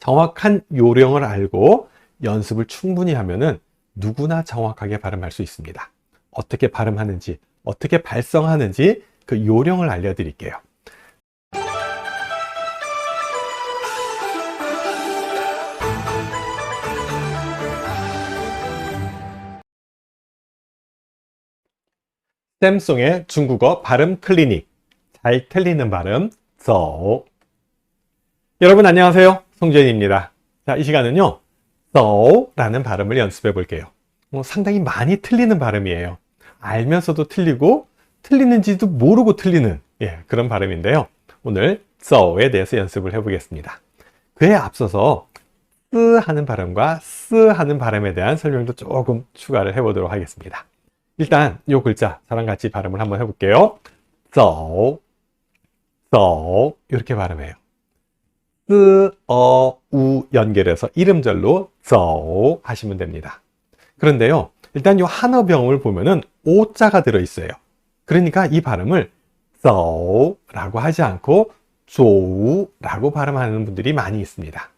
정확한 요령을 알고 연습을 충분히 하면은 누구나 정확하게 발음할 수 있습니다. 어떻게 발음하는지, 어떻게 발성하는지 그 요령을 알려드릴게요. 쌤송의 중국어 발음 클리닉. 잘 틀리는 발음, 써. 여러분 안녕하세요. 송재인입니다. 자, 이 시간은요, 써라는 발음을 연습해 볼게요. 뭐 상당히 많이 틀리는 발음이에요. 알면서도 틀리고, 틀리는지도 모르고 틀리는 예, 그런 발음인데요. 오늘 써에 대해서 연습을 해 보겠습니다. 그에 앞서서 쓰 하는 발음과 쓰 하는 발음에 대한 설명도 조금 추가를 해 보도록 하겠습니다. 일단 이 글자 저랑 같이 발음을 한번 해볼게요. 走,走 이렇게 발음해요. 쓰, 어, 우 연결해서 이름절로 走 하시면 됩니다. 그런데요, 일단 이 한어병을 보면은 오자가 들어 있어요. 그러니까 이 발음을 走라고 하지 않고 조우라고 발음하는 분들이 많이 있습니다.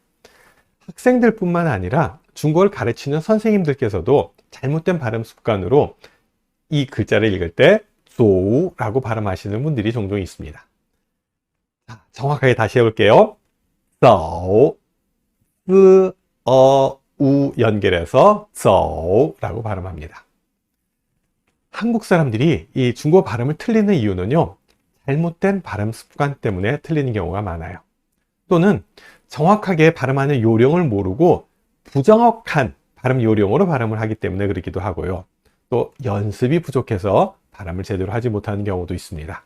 학생들뿐만 아니라 중국어를 가르치는 선생님들께서도 잘못된 발음 습관으로 이 글자를 읽을 때 소라고 발음하시는 분들이 종종 있습니다. 자, 정확하게 다시 해볼게요. 써, 쓰, 어, 우 연결해서 써라고 발음합니다. 한국 사람들이 이 중국어 발음을 틀리는 이유는요. 잘못된 발음 습관 때문에 틀리는 경우가 많아요. 또는 정확하게 발음하는 요령을 모르고 부정확한 발음 요령으로 발음을 하기 때문에 그렇기도 하고요. 또 연습이 부족해서 발음을 제대로 하지 못하는 경우도 있습니다.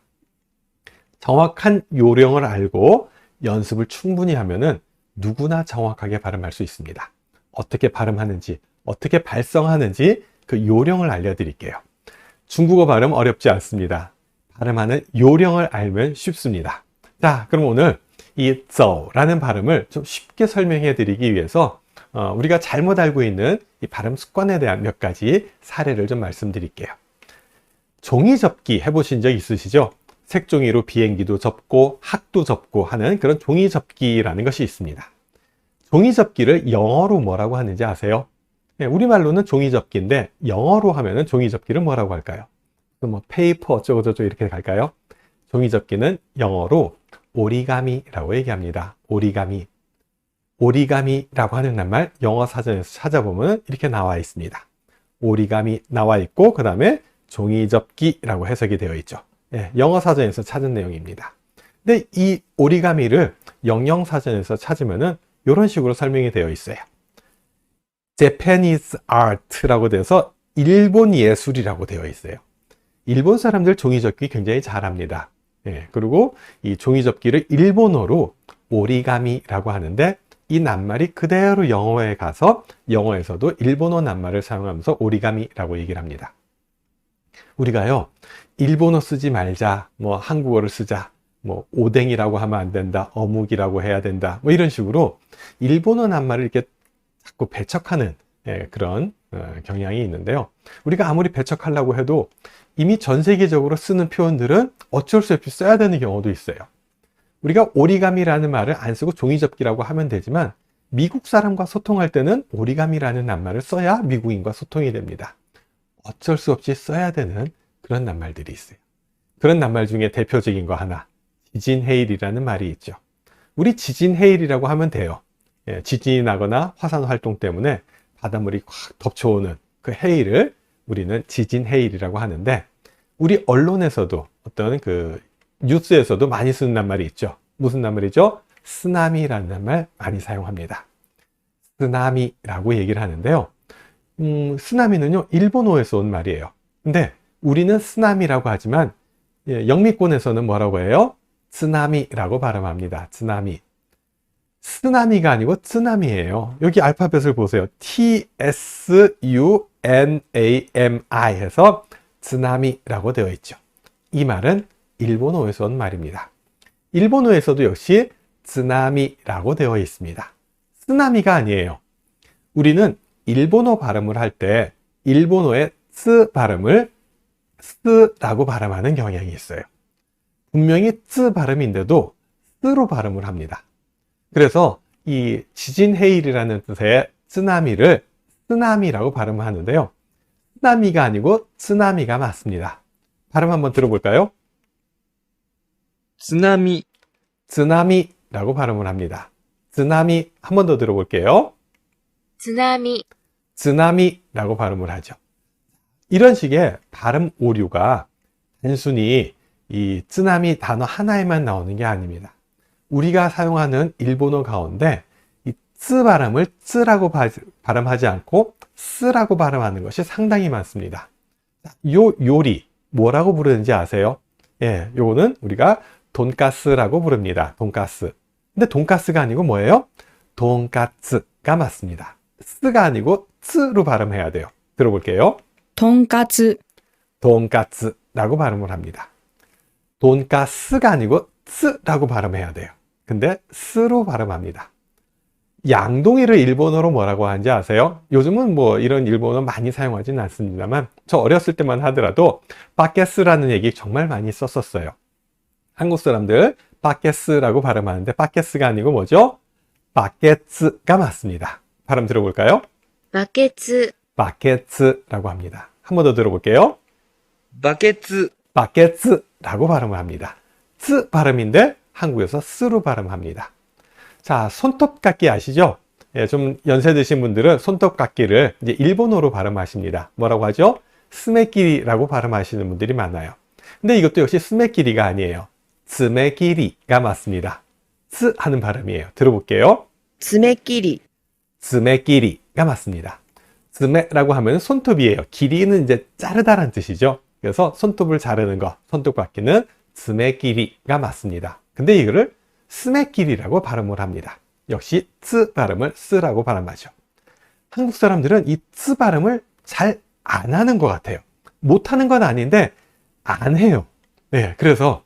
정확한 요령을 알고 연습을 충분히 하면은 누구나 정확하게 발음할 수 있습니다. 어떻게 발음하는지, 어떻게 발성하는지 그 요령을 알려드릴게요. 중국어 발음 어렵지 않습니다. 발음하는 요령을 알면 쉽습니다. 자, 그럼 오늘 이 走라는 발음을 좀 쉽게 설명해 드리기 위해서 어, 우리가 잘못 알고 있는 이 발음 습관에 대한 몇 가지 사례를 좀 말씀드릴게요. 종이 접기 해보신 적 있으시죠? 색종이로 비행기도 접고 학도 접고 하는 그런 종이 접기라는 것이 있습니다. 종이 접기를 영어로 뭐라고 하는지 아세요? 네, 우리말로는 종이 접기인데 영어로 하면 은 종이 접기를 뭐라고 할까요? 뭐 페이퍼 어쩌고저쩌고 이렇게 갈까요? 종이 접기는 영어로 오리가미라고 얘기합니다. 오리가미. 오리가미라고 하는 낱말 영어 사전에서 찾아보면 이렇게 나와 있습니다. 오리가미 나와 있고 그 다음에 종이접기라고 해석이 되어 있죠. 예, 영어 사전에서 찾은 내용입니다. 근데 이 오리가미를 영영 사전에서 찾으면은 이런 식으로 설명이 되어 있어요. Japanese art라고 돼서 일본 예술이라고 되어 있어요. 일본 사람들 종이접기 굉장히 잘합니다. 예, 그리고 이 종이접기를 일본어로 오리가미라고 하는데 이 낱말이 그대로 영어에 가서 영어에서도 일본어 낱말을 사용하면서 오리가미라고 얘기를 합니다. 우리가요, 일본어 쓰지 말자, 뭐 한국어를 쓰자, 뭐 오뎅이라고 하면 안 된다, 어묵이라고 해야 된다, 뭐 이런 식으로 일본어 낱말을 이렇게 자꾸 배척하는 예, 그런 어, 경향이 있는데요. 우리가 아무리 배척하려고 해도 이미 전 세계적으로 쓰는 표현들은 어쩔 수 없이 써야 되는 경우도 있어요. 우리가 오리가미라는 말을 안 쓰고 종이접기라고 하면 되지만 미국 사람과 소통할 때는 오리가미라는 낱말을 써야 미국인과 소통이 됩니다. 어쩔 수 없이 써야 되는 그런 낱말들이 있어요. 그런 낱말 중에 대표적인 거 하나, 지진해일이라는 말이 있죠. 우리 지진해일이라고 하면 돼요. 예, 지진이 나거나 화산 활동 때문에 바닷물이 확 덮쳐오는 그 해일을 우리는 지진해일이라고 하는데 우리 언론에서도 어떤 그 뉴스에서도 많이 쓰는 낱말이 있죠. 무슨 낱말이죠? 쓰나미라는 낱말 많이 사용합니다. 쓰나미라고 얘기를 하는데요. 음, 쓰나미는요, 일본어에서 온 말이에요. 근데 우리는 쓰나미라고 하지만 예, 영미권에서는 뭐라고 해요? 쓰나미라고 발음합니다. 쓰나미. 쓰나미가 아니고 쓰나미예요. 여기 알파벳을 보세요. T S U N A M I 해서 쓰나미라고 되어 있죠. 이 말은 일본어에서 온 말입니다. 일본어에서도 역시 쓰나미라고 되어 있습니다. 쓰나미가 아니에요. 우리는 일본어 발음을 할 때 일본어의 쓰 발음을 쓰라고 발음하는 경향이 있어요. 분명히 쓰 발음인데도 쓰로 발음을 합니다. 그래서 이 지진 해일이라는 뜻의 쓰나미를 쓰나미라고 발음을 하는데요. 쓰나미가 아니고 쓰나미가 맞습니다. 발음 한번 들어볼까요? 쓰나미 쓰나미라고 발음을 합니다. 쓰나미 한 번 더 들어볼게요. 쓰나미 쓰나미라고 발음을 하죠. 이런 식의 발음 오류가 단순히 이 쓰나미 단어 하나에만 나오는 게 아닙니다. 우리가 사용하는 일본어 가운데 이쓰 발음을 쓰라고 바- 발음하지 않고 쓰라고 발음하는 것이 상당히 많습니다. 자, 요 요리 뭐라고 부르는지 아세요? 예, 요거는 우리가 돈가스라고 부릅니다. 돈가스. 근데 돈가스가 아니고 뭐예요? 돈가스가 맞습니다. 쓰가 아니고 쓰로 발음해야 돼요. 들어볼게요. 돈까츠 돈까츠라고 발음을 합니다. 돈까스가 아니고 쓰라고 발음해야 돼요. 근데 쓰로 발음합니다. 양동이를 일본어로 뭐라고 하는지 아세요? 요즘은 뭐 이런 일본어 많이 사용하진 않습니다만 저 어렸을 때만 하더라도 바케스라는 얘기 정말 많이 썼었어요. 한국 사람들 바케스라고 발음하는데 바케스가 아니고 뭐죠? 바케스가 맞습니다. 발음 들어볼까요? 바켓스 바게츠라고 합니다. 한 번 더 들어볼게요. 바게츠. 바게츠라고 발음을 합니다. 츠 발음인데 한국에서 쓰로 발음합니다. 자, 손톱깎이 아시죠? 예, 좀 연세 드신 분들은 손톱깎이를 이제 일본어로 발음하십니다. 뭐라고 하죠? 스메끼리라고 발음하시는 분들이 많아요. 근데 이것도 역시 스메끼리가 아니에요. 스메끼리가 맞습니다. 스 하는 발음이에요. 들어볼게요. 스메끼리. 스메끼리가 맞습니다. 스메라고 하면 손톱이에요. 길이는 이제 자르다란 뜻이죠. 그래서 손톱을 자르는 거, 손톱깎이는 스메끼리가 맞습니다. 근데 이거를 스메끼리라고 발음을 합니다. 역시 츠 발음을 쓰라고 발음하죠. 한국 사람들은 이 츠 발음을 잘 안 하는 것 같아요. 못하는 건 아닌데 안 해요. 네, 그래서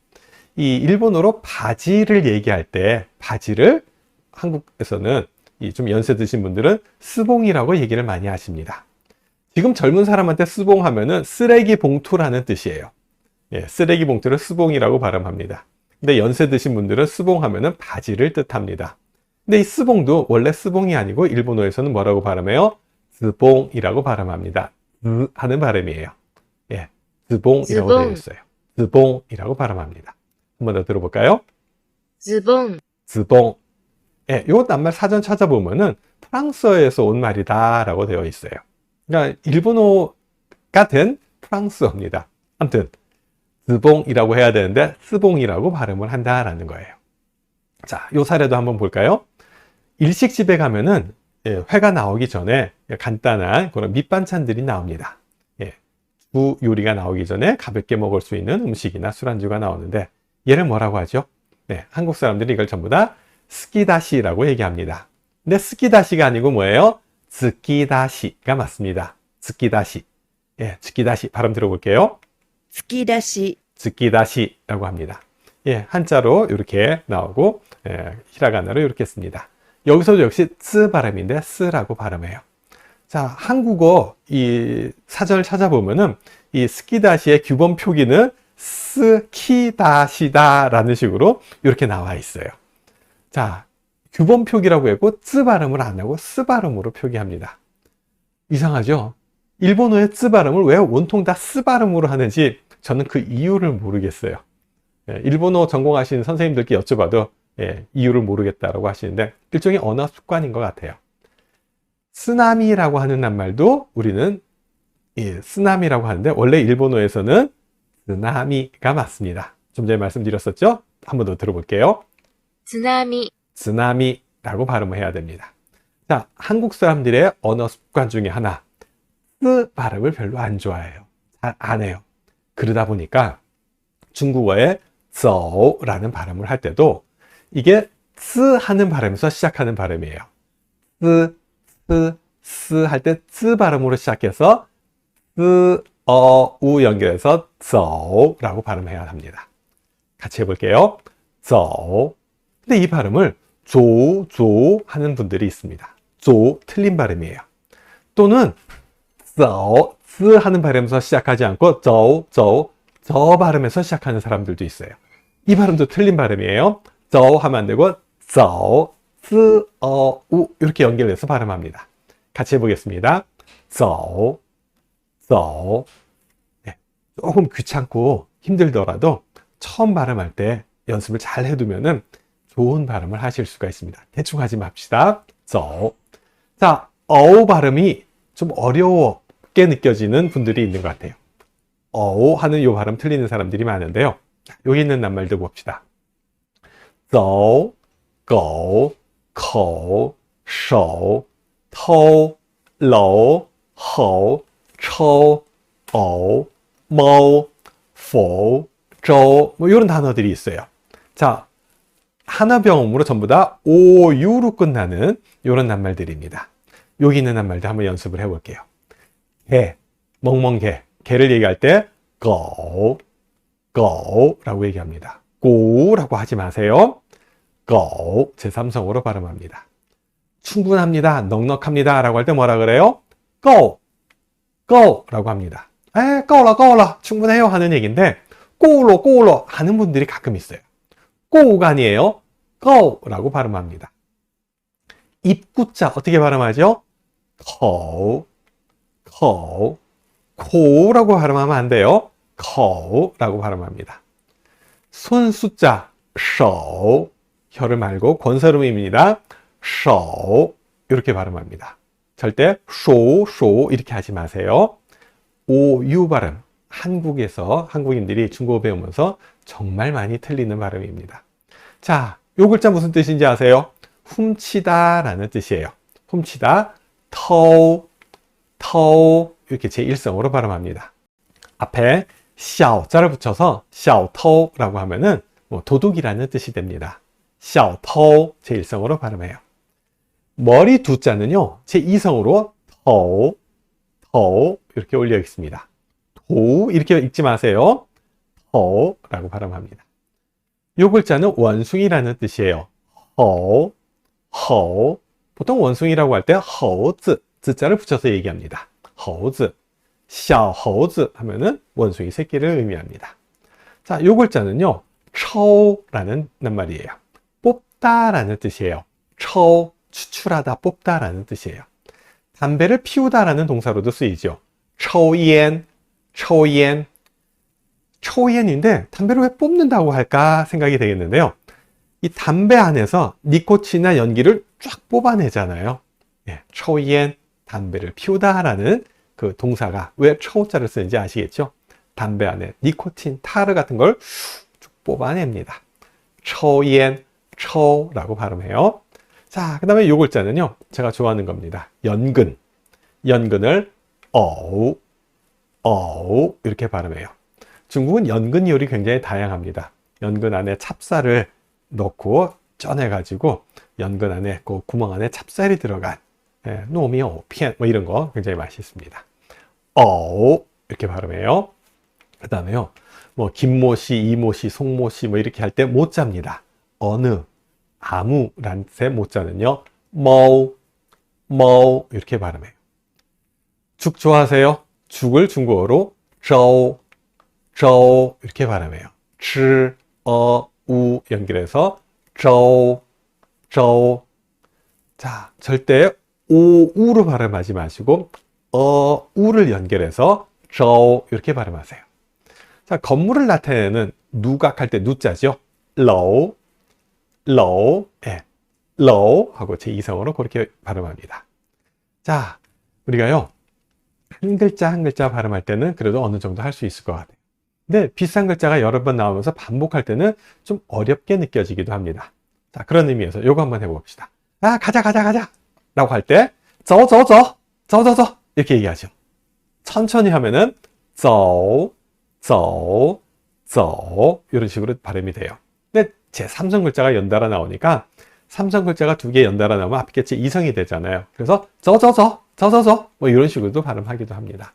이 일본어로 바지를 얘기할 때 바지를 한국에서는 이 좀 연세 드신 분들은 스봉이라고 얘기를 많이 하십니다. 지금 젊은 사람한테 스봉 하면은 쓰레기 봉투라는 뜻이에요. 예, 쓰레기 봉투를 스봉이라고 발음합니다. 근데 연세 드신 분들은 스봉 하면은 바지를 뜻합니다. 근데 이 스봉도 원래 스봉이 아니고 일본어에서는 뭐라고 발음해요? 스봉이라고 발음합니다. 으 하는 발음이에요. 예, 스봉이라고 스봉. 되어 있어요. 스봉이라고 발음합니다. 한 번 더 들어볼까요? 스봉. 스봉. 예, 요 낱말 사전 찾아보면은 프랑스어에서 온 말이다라고 되어 있어요. 그러니까 일본어가 된 프랑스어입니다. 아무튼 스봉이라고 해야 되는데 스봉이라고 발음을 한다라는 거예요. 자, 요 사례도 한번 볼까요? 일식집에 가면은 예, 회가 나오기 전에 간단한 그런 밑반찬들이 나옵니다. 예, 주 요리가 나오기 전에 가볍게 먹을 수 있는 음식이나 술안주가 나오는데 얘를 뭐라고 하죠? 네, 한국 사람들이 이걸 전부 다 스키다시라고 얘기합니다. 근데 스키다시가 아니고 뭐예요? 즈키다시가 맞습니다. 즈키다시. 예, 즈키다시 발음 들어볼게요. 즈키다시. 즈키다시라고 합니다. 예, 한자로 이렇게 나오고 예, 히라가나로 이렇게 씁니다. 여기서도 역시 쯔 발음인데 쓰라고 발음해요. 자, 한국어 이 사전을 찾아보면은 이 스키다시의 규범 표기는 스키다시다라는 식으로 이렇게 나와 있어요. 자, 규범 표기라고 했고 쓰 발음을 안 하고 스 발음으로 표기합니다. 이상하죠? 일본어의 쓰 발음을 왜 온통 다스 발음으로 하는지 저는 그 이유를 모르겠어요. 예, 일본어 전공하시는 선생님들께 여쭤봐도 예, 이유를 모르겠다라고 하시는데 일종의 언어 습관인 것 같아요. 쓰나미라고 하는 낱말도 우리는 예, 쓰나미라고 하는데 원래 일본어에서는 쓰나미가 맞습니다. 좀 전에 말씀드렸었죠? 한 번 더 들어볼게요. 쓰나미. 쓰나미라고 발음을 해야 됩니다. 자, 한국 사람들의 언어 습관 중에 하나. 쓰 발음을 별로 안 좋아해요. 잘 안 해요. 그러다 보니까 중국어에 저라는 발음을 할 때도 이게 쓰 하는 발음에서 시작하는 발음이에요. 쓰, 쓰, 쓰 할 때 쓰 발음으로 시작해서 쓰, 어, 우 연결해서 저라고 발음해야 합니다. 같이 해볼게요. 저, 근데 이 발음을 조, 조 하는 분들이 있습니다. 조, 틀린 발음이에요. 또는 저, 스 하는 발음에서 시작하지 않고 저, 저, 저 발음에서 시작하는 사람들도 있어요. 이 발음도 틀린 발음이에요. 저 하면 안 되고 저, 스, 어, 우 이렇게 연결해서 발음합니다. 같이 해보겠습니다. 走,走. 네, 조금 귀찮고 힘들더라도 처음 발음할 때 연습을 잘 해두면은 좋은 발음을 하실 수가 있습니다. 대충 하지 맙시다. So. 자, 어우 발음이 좀 어려워게 느껴지는 분들이 있는 것 같아요. 어우 하는 이 발음 틀리는 사람들이 많은데요. 여기 있는 낱말도 봅시다. So, go, ko, show, to, lo, ho, cho, o, mo, fo, jo 뭐 이런 단어들이 있어요. 자, 하나병음으로 전부 다 오, 유로 끝나는 이런 낱말들입니다. 여기 있는 낱말들 한번 연습을 해볼게요. 개, 멍멍개, 개를 얘기할 때 고, 고라고 얘기합니다. 고라고 하지 마세요. 고, 제3성으로 발음합니다. 충분합니다. 넉넉합니다. 라고 할 때 뭐라 그래요? go, go 라고 합니다. 에, 고라, 고라. 충분해요. 하는 얘기인데, 고로, 고로 하는 분들이 가끔 있어요. 꼬우가 아니에요. 꺼우라고 발음합니다. 입구자 어떻게 발음하죠? 거우, 거우, 코우라고 발음하면 안 돼요. 거우라고 발음합니다. 손 숫자 手 혀를 말고 권설음입니다. 手 이렇게 발음합니다. 절대 쇼, 쇼 이렇게 하지 마세요. 오유 발음. 한국에서 한국인들이 중국어 배우면서 정말 많이 틀리는 발음입니다. 자, 요 글자 무슨 뜻인지 아세요? 훔치다 라는 뜻이에요. 훔치다, 터, 터 이렇게 제1성으로 발음합니다. 앞에 小자를 붙여서 小偷라고 하면은 뭐 도둑이라는 뜻이 됩니다. 小偷 제1성으로 발음해요. 머리 두 자는요, 제2성으로 터, 터 이렇게 올려 있습니다. 도 이렇게 읽지 마세요. 터라고 발음합니다. 요 글자는 원숭이라는 뜻이에요. 허, 허. 보통 원숭이라고 할 때 허즈, z자를 붙여서 얘기합니다. 허즈, 小猴子 하면은 원숭이 새끼를 의미합니다. 자, 요 글자는요. 처라는 낱말이에요. 뽑다라는 뜻이에요. 처, 추출하다, 뽑다라는 뜻이에요. 담배를 피우다라는 동사로도 쓰이죠. 抽烟, 抽烟. 초연인데 담배를 왜 뽑는다고 할까 생각이 되겠는데요. 이 담배 안에서 니코틴이나 연기를 쫙 뽑아내잖아요. 예, 초연, 담배를 피우다라는 그 동사가 왜 초자를 쓰는지 아시겠죠? 담배 안에 니코틴, 타르 같은 걸 쭉 뽑아냅니다. 초연, 초라고 발음해요. 자, 그 다음에 요 글자는요. 제가 좋아하는 겁니다. 연근. 연근을 어우, 어우 이렇게 발음해요. 중국은 연근 요리 굉장히 다양합니다. 연근 안에 찹쌀을 넣고 쪄내가지고 연근 안에 그 구멍 안에 찹쌀이 들어간 예, 노미오, 피엔 뭐 이런 거 굉장히 맛있습니다. 어우 이렇게 발음해요. 그 다음에요. 뭐 김모씨, 이모씨, 송모씨 뭐 이렇게 할 때 못 잡니다. 어느, 아무라는 뜻의 못 자는요. 뭐, 뭐 이렇게 발음해요. 죽 좋아하세요? 죽을 중국어로 粥, 저 이렇게 발음해요. 치, 어, 우 연결해서 저, 저. 자, 절대 오, 우로 발음하지 마시고 어, 우를 연결해서 저 이렇게 발음하세요. 자, 건물을 나타내는 누각할 때 누자죠. 러우, 러우, 예, 러우 하고 제 이성으로 그렇게 발음합니다. 자, 우리가요 한 글자 한 글자 발음할 때는 그래도 어느 정도 할 수 있을 것 같아요. 근데 비슷한 글자가 여러 번 나오면서 반복할 때는 좀 어렵게 느껴지기도 합니다. 자, 그런 의미에서 요거 한번 해봅시다. 아, 가자, 가자, 가자! 라고 할 때, 저, 저, 저, 저, 저, 저, 이렇게 얘기하죠. 천천히 하면은, 저, 저, 저, 이런 식으로 발음이 돼요. 근데 제 삼성 글자가 연달아 나오니까, 삼성 글자가 두 개 연달아 나오면 앞겠지 이성이 되잖아요. 그래서, 저, 저, 저, 저, 저, 저, 뭐 이런 식으로도 발음하기도 합니다.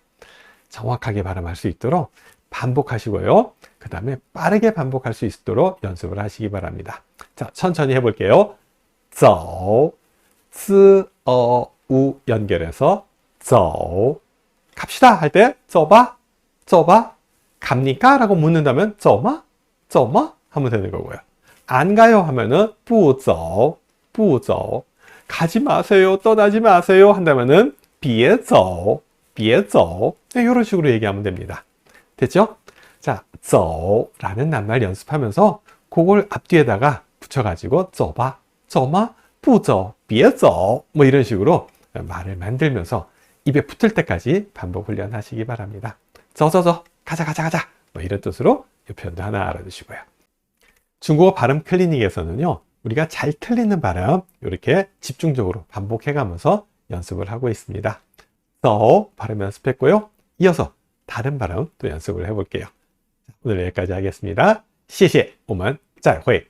정확하게 발음할 수 있도록 반복하시고요. 그 다음에 빠르게 반복할 수 있도록 연습을 하시기 바랍니다. 자, 천천히 해볼게요. 走, 스, 어, 우 연결해서 走. 갑시다 할 때, 走吧, 走吧. 갑니까? 라고 묻는다면, 走吗? 走吗? 하면 되는 거고요. 안 가요? 하면은, 不走, 부조 가지 마세요. 떠나지 마세요. 한다면은 别走,别走. 네, 이런 식으로 얘기하면 됩니다. 됐죠? 자, 써라는 낱말 연습하면서 그걸 앞뒤에다가 붙여가지고 써봐, 써마, 부저, 비어져 뭐 이런 식으로 말을 만들면서 입에 붙을 때까지 반복 훈련하시기 바랍니다. 저저저 가자 가자 가자 뭐 이런 뜻으로 이 표현도 하나 알아두시고요. 중국어 발음 클리닉에서는요. 우리가 잘 틀리는 발음 이렇게 집중적으로 반복해가면서 연습을 하고 있습니다. 써 발음 연습했고요. 이어서 다른 발음 또 연습을 해볼게요. 오늘 여기까지 하겠습니다. 谢谢,我们再会.